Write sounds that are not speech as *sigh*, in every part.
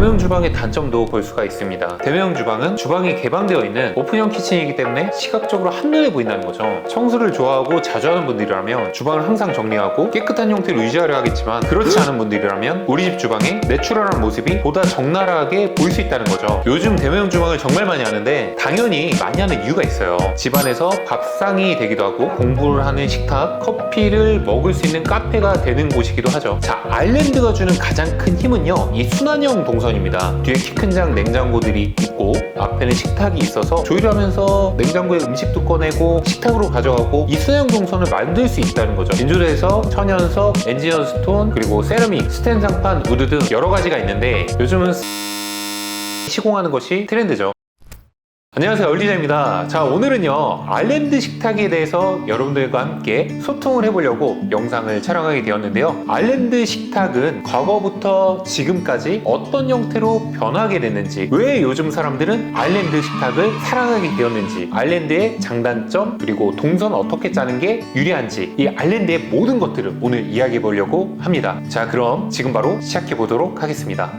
대명 주방의 단점도 볼 수가 있습니다. 대명 주방은 주방이 개방되어 있는 오픈형 키친이기 때문에 시각적으로 한눈에 보인다는 거죠. 청소를 좋아하고 자주 하는 분들이라면 주방을 항상 정리하고 깨끗한 형태로 유지하려 하겠지만 그렇지 않은 분들이라면 우리 집 주방의 내추럴한 모습이 보다 적나라하게 보일 수 있다는 거죠. 요즘 대명 주방을 정말 많이 하는데 당연히 많이 하는 이유가 있어요. 집안에서 밥상이 되기도 하고 공부를 하는 식탁, 커피를 먹을 수 있는 카페가 되는 곳이기도 하죠. 자, 아일랜드가 주는 가장 큰 힘은요, 이 순환형 동선 입니다. 뒤에 키 큰 장 냉장고들이 있고 앞에는 식탁이 있어서 조리하면서 냉장고에 음식도 꺼내고 식탁으로 가져가고 이 순환형 동선을 만들 수 있다는 거죠. 인조대에서 천연석, 엔지니어 스톤, 그리고 세라믹, 스텐 장판, 우드 등 여러 가지가 있는데 요즘은 *laughs* 시공하는 것이 트렌드죠. 안녕하세요. 얼리자입니다. 자 오늘은요 아일랜드 식탁에 대해서 여러분들과 함께 소통을 해보려고 영상을 촬영하게 되었는데요. 아일랜드 식탁은 과거부터 지금까지 어떤 형태로 변하게 됐는지 왜 요즘 사람들은 아일랜드 식탁을 사랑하게 되었는지 아일랜드의 장단점 그리고 동선 어떻게 짜는 게 유리한지 이 아일랜드의 모든 것들을 오늘 이야기해 보려고 합니다. 자 그럼 지금 바로 시작해 보도록 하겠습니다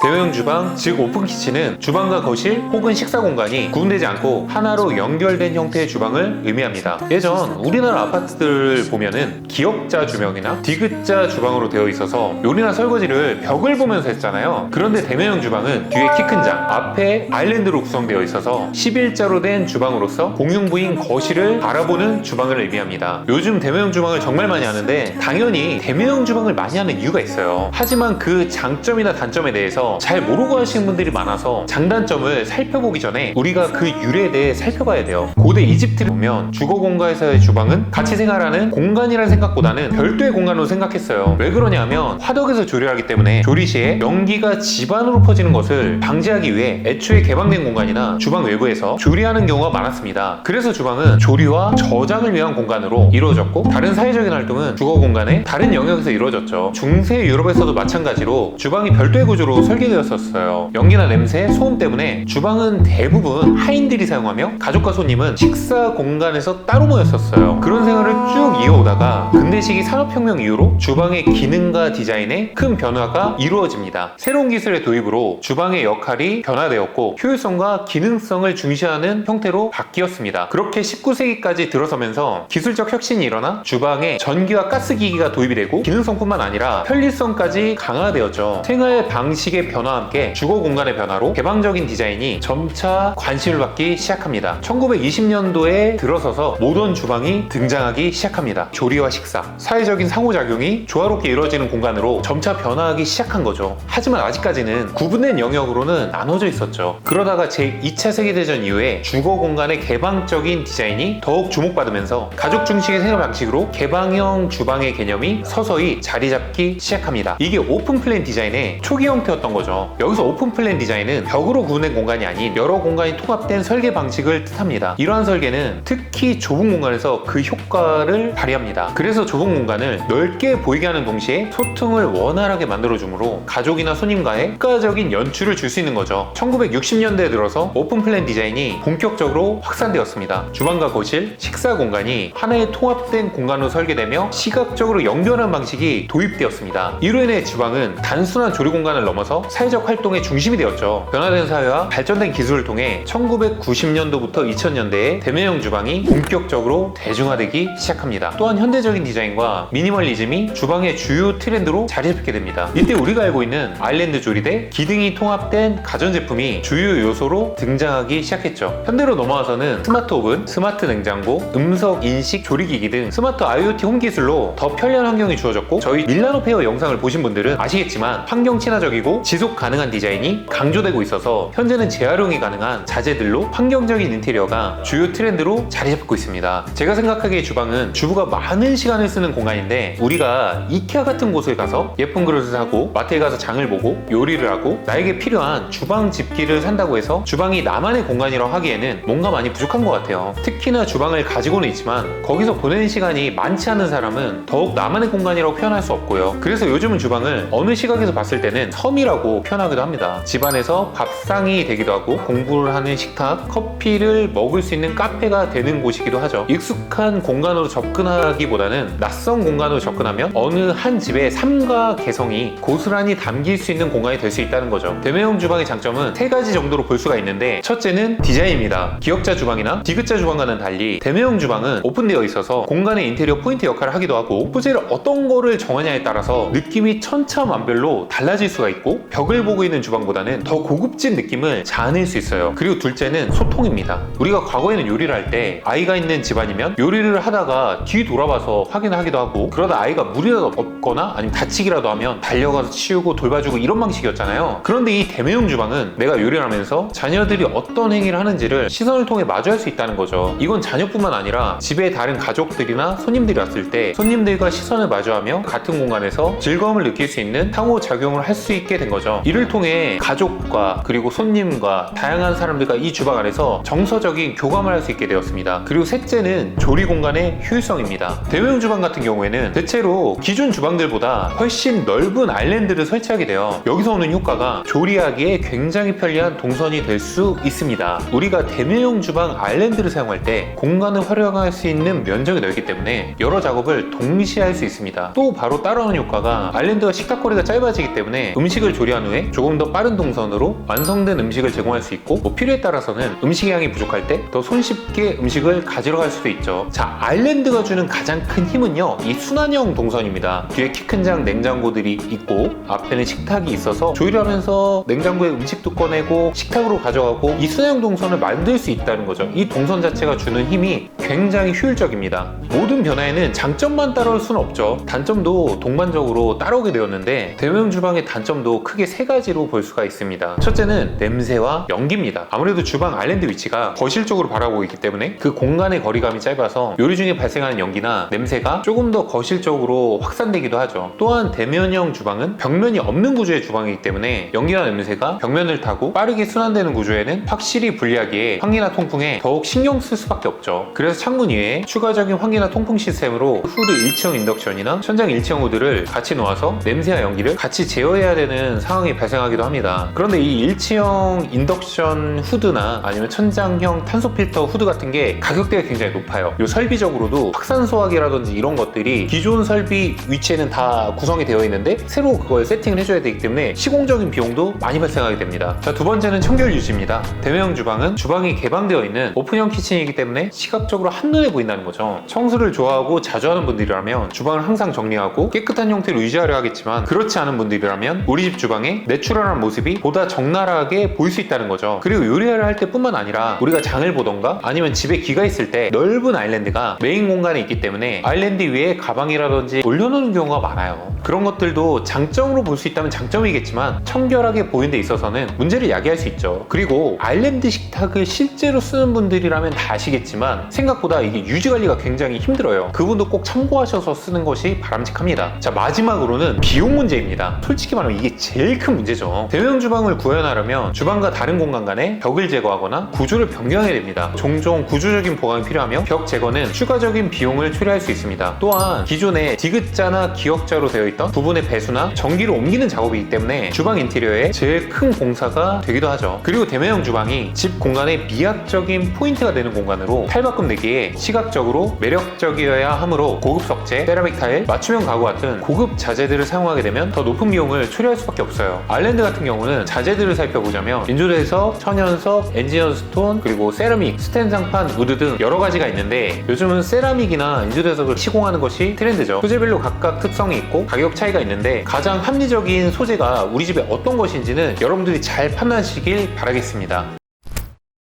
대형 주방, 즉 오픈 키친은 주방과 거실 혹은 식사 공간이 구분되지 않고 하나로 연결된 형태의 주방을 의미합니다. 예전 우리나라 아파트들 보면은 기역자 주방이나 디귿자 주방으로 되어 있어서 요리나 설거지를 벽을 보면서 했잖아요. 그런데 대면형 주방은 뒤에 키 큰 장, 앞에 아일랜드로 구성되어 있어서 11자로 된 주방으로서 공용부인 거실을 바라보는 주방을 의미합니다. 요즘 대면형 주방을 정말 많이 하는데 당연히 대면형 주방을 많이 하는 이유가 있어요. 하지만 그 장점이나 단점에 대해서 잘 모르고 하시는 분들이 많아서 장단점을 살펴보기 전에 우리가 그 유래에 대해 살펴봐야 돼요. 고대 이집트를 보면 주거 공간에서의 주방은 같이 생활하는 공간이라는 생각보다는 별도의 공간으로 생각했어요. 왜 그러냐면 화덕에서 조리하기 때문에 조리 시에 연기가 집안으로 퍼지는 것을 방지하기 위해 애초에 개방된 공간이나 주방 외부에서 조리하는 경우가 많았습니다. 그래서 주방은 조리와 저장을 위한 공간으로 이루어졌고 다른 사회적인 활동은 주거 공간의 다른 영역에서 이루어졌죠. 중세 유럽에서도 마찬가지로 주방이 별도의 구조로 설 계되었었어요. 연기나 냄새, 소음 때문에 주방은 대부분 하인들이 사용하며 가족과 손님은 식사 공간에서 따로 모였었어요. 그런 생활을 쭉 이어오다가 근대시기 산업혁명 이후로 주방의 기능과 디자인에 큰 변화가 이루어집니다. 새로운 기술의 도입으로 주방의 역할이 변화되었고 효율성과 기능성을 중시하는 형태로 바뀌었습니다. 그렇게 19세기까지 들어서면서 기술적 혁신이 일어나 주방에 전기와 가스 기기가 도입이 되고 기능성뿐만 아니라 편리성까지 강화되었죠. 생활 방식의 변화와 함께 주거 공간의 변화로 개방적인 디자인이 점차 관심을 받기 시작합니다. 1920년도에 들어서서 모던 주방이 등장하기 시작합니다. 조리와 식사, 사회적인 상호작용이 조화롭게 이루어지는 공간으로 점차 변화하기 시작한 거죠. 하지만 아직까지는 구분된 영역으로는 나눠져 있었죠. 그러다가 제2차 세계대전 이후에 주거 공간의 개방적인 디자인이 더욱 주목받으면서 가족 중심의 생활 방식으로 개방형 주방의 개념이 서서히 자리 잡기 시작합니다. 이게 오픈 플랜 디자인의 초기 형태였던 거 죠. 여기서 오픈 플랜 디자인은 벽으로 구분된 공간이 아닌 여러 공간이 통합된 설계 방식을 뜻합니다. 이러한 설계는 특히 좁은 공간에서 그 효과를 발휘합니다. 그래서 좁은 공간을 넓게 보이게 하는 동시에 소통을 원활하게 만들어주므로 가족이나 손님과의 효과적인 연출을 줄 수 있는 거죠. 1960년대에 들어서 오픈 플랜 디자인이 본격적으로 확산되었습니다. 주방과 거실, 식사 공간이 하나의 통합된 공간으로 설계되며 시각적으로 연결한 방식이 도입되었습니다. 이로 인해 주방은 단순한 조리 공간을 넘어서 사회적 활동의 중심이 되었죠. 변화된 사회와 발전된 기술을 통해 1990년도부터 2000년대에 대면형 주방이 본격적으로 대중화되기 시작합니다. 또한 현대적인 디자인과 미니멀리즘이 주방의 주요 트렌드로 자리 잡게 됩니다. 이때 우리가 알고 있는 아일랜드 조리대, 기등이 통합된 가전제품이 주요 요소로 등장하기 시작했죠. 현대로 넘어와서는 스마트 오븐, 스마트 냉장고, 음성 인식 조리기기 등 스마트 IoT 홈 기술로 더 편리한 환경이 주어졌고 저희 밀라노 페어 영상을 보신 분들은 아시겠지만 환경 친화적이고 지속 가능한 디자인이 강조되고 있어서 현재는 재활용이 가능한 자재들로 환경적인 인테리어가 주요 트렌드로 자리 잡고 있습니다. 제가 생각하기에 주방은 주부가 많은 시간을 쓰는 공간인데 우리가 이케아 같은 곳에 가서 예쁜 그릇을 사고 마트에 가서 장을 보고 요리를 하고 나에게 필요한 주방 집기를 산다고 해서 주방이 나만의 공간이라고 하기에는 뭔가 많이 부족한 것 같아요. 특히나 주방을 가지고는 있지만 거기서 보내는 시간이 많지 않은 사람은 더욱 나만의 공간이라고 표현할 수 없고요. 그래서 요즘은 주방을 어느 시각에서 봤을 때는 섬이라고 식탁이라고 표현하기도 합니다. 집안에서 밥상이 되기도 하고 공부를 하는 식탁, 커피를 먹을 수 있는 카페가 되는 곳이기도 하죠. 익숙한 공간으로 접근하기보다는 낯선 공간으로 접근하면 어느 한 집의 삶과 개성이 고스란히 담길 수 있는 공간이 될 수 있다는 거죠. 대매형 주방의 장점은 세 가지 정도로 볼 수가 있는데 첫째는 디자인입니다. 기역자 주방이나 디귿자 주방과는 달리 대매형 주방은 오픈되어 있어서 공간의 인테리어 포인트 역할을 하기도 하고 소재를 어떤 거를 정하냐에 따라서 느낌이 천차만별로 달라질 수가 있고 벽을 보고 있는 주방보다는 더 고급진 느낌을 자아낼 수 있어요. 그리고 둘째는 소통입니다. 우리가 과거에는 요리를 할 때 아이가 있는 집안이면 요리를 하다가 뒤 돌아봐서 확인을 하기도 하고 그러다 아이가 물이라도 없거나 아니면 다치기라도 하면 달려가서 치우고 돌봐주고 이런 방식이었잖아요. 그런데 이 대매형 주방은 내가 요리를 하면서 자녀들이 어떤 행위를 하는지를 시선을 통해 마주할 수 있다는 거죠. 이건 자녀뿐만 아니라 집에 다른 가족들이나 손님들이 왔을 때 손님들과 시선을 마주하며 같은 공간에서 즐거움을 느낄 수 있는 상호작용을 할 수 있게 된 거죠. 이를 통해 가족과 그리고 손님과 다양한 사람들과 이 주방 안에서 정서적인 교감을 할 수 있게 되었습니다. 그리고 셋째는 조리 공간의 효율성입니다. 대형 주방 같은 경우에는 대체로 기존 주방들보다 훨씬 넓은 아일랜드를 설치하게 되어 여기서 오는 효과가 조리하기에 굉장히 편리한 동선이 될 수 있습니다. 우리가 대매형 주방 아일랜드를 사용할 때 공간을 활용할 수 있는 면적이 넓기 때문에 여러 작업을 동시에 할 수 있습니다. 또 바로 따라오는 효과가 아일랜드가 식탁거리가 짧아지기 때문에 음식을 조리 한 후에 조금 더 빠른 동선으로 완성된 음식을 제공할 수 있고 뭐 필요에 따라서는 음식 양이 부족할 때 더 손쉽게 음식을 가지러 갈 수도 있죠. 자, 아일랜드가 주는 가장 큰 힘은요. 이 순환형 동선입니다. 뒤에 키 큰 장 냉장고들이 있고 앞에는 식탁이 있어서 조리를 하면서 냉장고에 음식도 꺼내고 식탁으로 가져가고 이 순환형 동선을 만들 수 있다는 거죠. 이 동선 자체가 주는 힘이 굉장히 효율적입니다. 모든 변화에는 장점만 따라올 수는 없죠. 단점도 동반적으로 따라오게 되었는데 대형 주방의 단점도 크게 세 가지로 볼 수가 있습니다. 첫째는 냄새와 연기입니다. 아무래도 주방 아일랜드 위치가 거실 쪽으로 바라보고 있기 때문에 그 공간의 거리감이 짧아서 요리 중에 발생하는 연기나 냄새가 조금 더 거실 쪽으로 확산되기도 하죠. 또한 대면형 주방은 벽면이 없는 구조의 주방이기 때문에 연기나 냄새가 벽면을 타고 빠르게 순환되는 구조에는 확실히 불리하기에 환기나 통풍에 더욱 신경 쓸 수밖에 없죠. 그래서 창문 위에 추가적인 환기나 통풍 시스템으로 후드 일체형 인덕션이나 천장 일체형 후드를 같이 놓아서 냄새와 연기를 같이 제어해야 되는 상황이 발생하기도 합니다. 그런데 이 일체형 인덕션 후드나 아니면 천장형 탄소 필터 후드 같은 게 가격대가 굉장히 높아요. 요 설비적으로도 확산 소화기라든지 이런 것들이 기존 설비 위치에는 다 구성이 되어 있는데 새로 그걸 세팅을 해줘야 되기 때문에 시공적인 비용도 많이 발생하게 됩니다. 자, 두 번째는 청결 유지입니다. 대매형 주방은 주방이 개방되어 있는 오픈형 키친이기 때문에 시각적으로 한눈에 보인다는 거죠. 청소를 좋아하고 자주 하는 분들이라면 주방을 항상 정리하고 깨끗한 형태로 유지하려 하겠지만 그렇지 않은 분들이라면 우리 집 주방 의 내추럴한 모습이 보다 적나라하게 보일 수 있다는 거죠. 그리고 요리를 할 때뿐만 아니라 우리가 장을 보던가 아니면 집에 기가 있을 때 넓은 아일랜드가 메인 공간에 있기 때문에 아일랜드 위에 가방이라든지 올려놓는 경우가 많아요. 그런 것들도 장점으로 볼 수 있다면 장점이겠지만 청결하게 보이는 데 있어서는 문제를 야기할 수 있죠. 그리고 아일랜드 식탁을 실제로 쓰는 분들이라면 다 아시겠지만 생각보다 이게 유지 관리가 굉장히 힘들어요. 그분도 꼭 참고하셔서 쓰는 것이 바람직합니다. 자 마지막으로는 비용 문제입니다. 솔직히 말하면 이게 제일 큰 문제죠. 대형 주방을 구현하려면 주방과 다른 공간 간에 벽을 제거하거나 구조를 변경해야 됩니다. 종종 구조적인 보강이 필요하며 벽 제거는 추가적인 비용을 초래할 수 있습니다. 또한 기존에 디귿자나 기역자로 되어 있던 부분의 배수나 전기를 옮기는 작업이기 때문에 주방 인테리어에 제일 큰 공사가 되기도 하죠. 그리고 대매형 주방이 집 공간의 미학적인 포인트가 되는 공간으로 탈바꿈 내기에 시각적으로 매력적이어야 하므로 고급 석재, 세라믹 타일, 맞춤형 가구 같은 고급 자재들을 사용하게 되면 더 높은 비용을 초래할 수밖에 없 어요. 아일랜드 같은 경우는 자재들을 살펴보자면 인조대석, 천연석, 엔지니어 스톤, 그리고 세라믹, 스텐 상판, 우드 등 여러 가지가 있는데 요즘은 세라믹이나 인조대석을 시공하는 것이 트렌드죠. 소재별로 각각 특성이 있고 가격 차이가 있는데 가장 합리적인 소재가 우리 집에 어떤 것인지는 여러분들이 잘 판단하시길 바라겠습니다.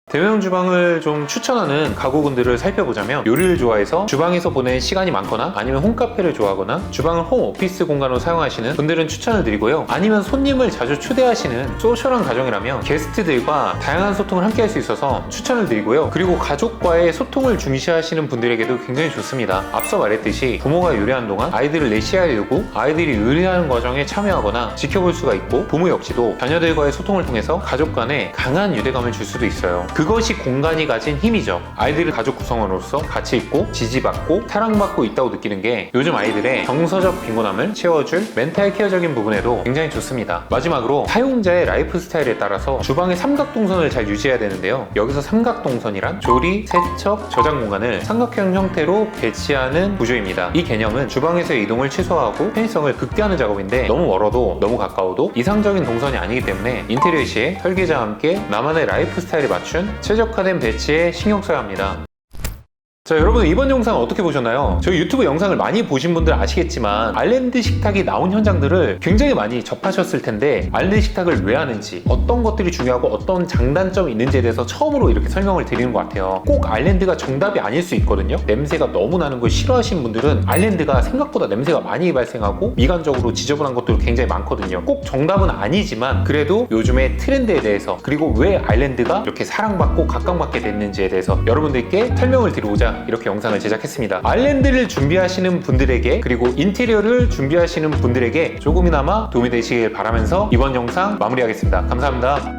대형 주방을 좀 추천하는 가구군들을 살펴보자면 요리를 좋아해서 주방에서 보낸 시간이 많거나 아니면 홈카페를 좋아하거나 주방을 홈 오피스 공간으로 사용하시는 분들은 추천을 드리고요. 아니면 손님을 자주 초대하시는 소셜한 가정이라면 게스트들과 다양한 소통을 함께 할 수 있어서 추천을 드리고요. 그리고 가족과의 소통을 중시하시는 분들에게도 굉장히 좋습니다. 앞서 말했듯이 부모가 요리하는 동안 아이들을 내시하에 두고 아이들이 요리하는 과정에 참여하거나 지켜볼 수가 있고 부모 역시도 자녀들과의 소통을 통해서 가족 간에 강한 유대감을 줄 수도 있어요. 그것이 공간이 가진 힘이죠. 아이들이 가족 구성원으로서 가치 있고 지지받고 사랑받고 있다고 느끼는 게 요즘 아이들의 정서적 빈곤함을 채워줄 멘탈 케어적인 부분에도 굉장히 좋습니다. 마지막으로 사용자의 라이프 스타일에 따라서 주방의 삼각동선을 잘 유지해야 되는데요. 여기서 삼각동선이란 조리, 세척, 저장 공간을 삼각형 형태로 배치하는 구조입니다. 이 개념은 주방에서의 이동을 최소화하고 편의성을 극대화하는 작업인데 너무 멀어도 너무 가까워도 이상적인 동선이 아니기 때문에 인테리어 시에 설계자와 함께 나만의 라이프 스타일에 맞춘 최적화된 배치에 신경 써야 합니다. 자 여러분 이번 영상 어떻게 보셨나요? 저희 유튜브 영상을 많이 보신 분들 아시겠지만 아일랜드 식탁이 나온 현장들을 굉장히 많이 접하셨을 텐데 아일랜드 식탁을 왜 하는지 어떤 것들이 중요하고 어떤 장단점이 있는지에 대해서 처음으로 이렇게 설명을 드리는 것 같아요. 꼭 아일랜드가 정답이 아닐 수 있거든요. 냄새가 너무 나는 걸 싫어하시는 분들은 아일랜드가 생각보다 냄새가 많이 발생하고 미관적으로 지저분한 것들이 굉장히 많거든요. 꼭 정답은 아니지만 그래도 요즘의 트렌드에 대해서 그리고 왜 아일랜드가 이렇게 사랑받고 각광받게 됐는지에 대해서 여러분들께 설명을 드리고자 이렇게 영상을 제작했습니다. 아일랜드를 준비하시는 분들에게 그리고 인테리어를 준비하시는 분들에게 조금이나마 도움이 되시길 바라면서 이번 영상 마무리하겠습니다. 감사합니다.